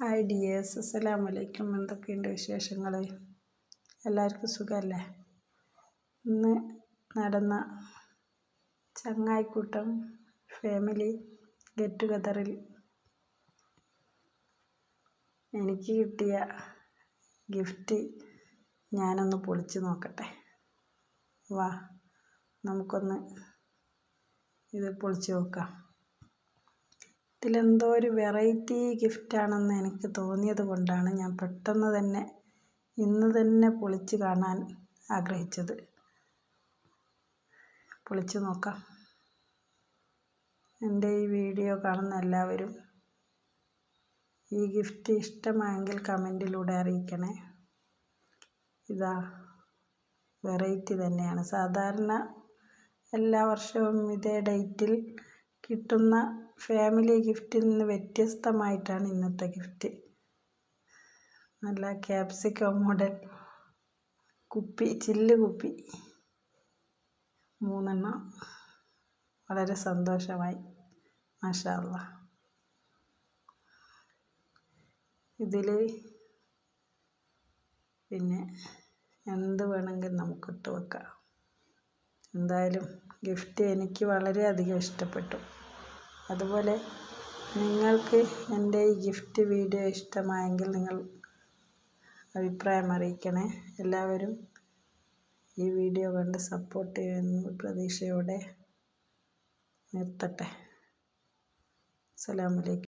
Hi dears അസ്സലാമു അലൈക്കും എന്തൊക്കെയുണ്ട് വിശേഷങ്ങൾ എല്ലാവർക്കും സുഖമല്ലേ ഇന്ന് നടന്ന ചങ്ങായിക്കൂട്ടം ഫാമിലി ഗെറ്റ് ടുഗദറിൽ എനിക്ക് കിട്ടിയ ഗിഫ്റ്റ് ഞാനൊന്ന് പൊളിച്ച് നോക്കട്ടെ. വാ നമുക്കൊന്ന് ഇത് പൊളിച്ച് നോക്കാം. ഇതിലെന്തോ ഒരു വെറൈറ്റി ഗിഫ്റ്റാണെന്ന് എനിക്ക് തോന്നിയത് കൊണ്ടാണ് ഞാൻ പെട്ടെന്ന് തന്നെ ഇന്ന് തന്നെ പൊളിച്ച് കാണാൻ ആഗ്രഹിച്ചത്. പൊളിച്ച് നോക്കാം. എന്റെ ഈ വീഡിയോ കാണുന്ന എല്ലാവരും ഈ ഗിഫ്റ്റ് ഇഷ്ടമായെങ്കിൽ കമന്റിലൂടെ അറിയിക്കണേ. ഇതാ വെറൈറ്റി തന്നെയാണ്. സാധാരണ എല്ലാ വർഷവും ഇതേ ഡേറ്റിൽ കിട്ടുന്ന ഫാമിലി ഗിഫ്റ്റിൽ നിന്ന് വ്യത്യസ്തമായിട്ടാണ് ഇന്നത്തെ ഗിഫ്റ്റ്. നല്ല ക്യാപ്സിക്കോ മോഡൽ. കുപ്പി ചില്ല് കുപ്പി. മൂന്നെണ്ണം. വളരെ സന്തോഷമായി. മാഷാല്ല ഇതിൽ പിന്നെ എന്ത് വേണമെങ്കിലും നമുക്ക് ഇട്ട് വെക്കാം. എന്തായാലും ഗിഫ്റ്റ് എനിക്ക് വളരെയധികം ഇഷ്ടപ്പെട്ടു. അതുപോലെ നിങ്ങൾക്ക് എന്റെ ഈ ഗിഫ്റ്റ് വീഡിയോ ഇഷ്ടമായെങ്കിൽ നിങ്ങൾ അഭിപ്രായം അറിയിക്കണേ. എല്ലാവരും ഈ വീഡിയോ കണ്ട് സപ്പോർട്ട് ചെയ്യുന്ന പ്രതീക്ഷയോടെ നിർത്തട്ടെ. അസ്സലാമലൈക്കും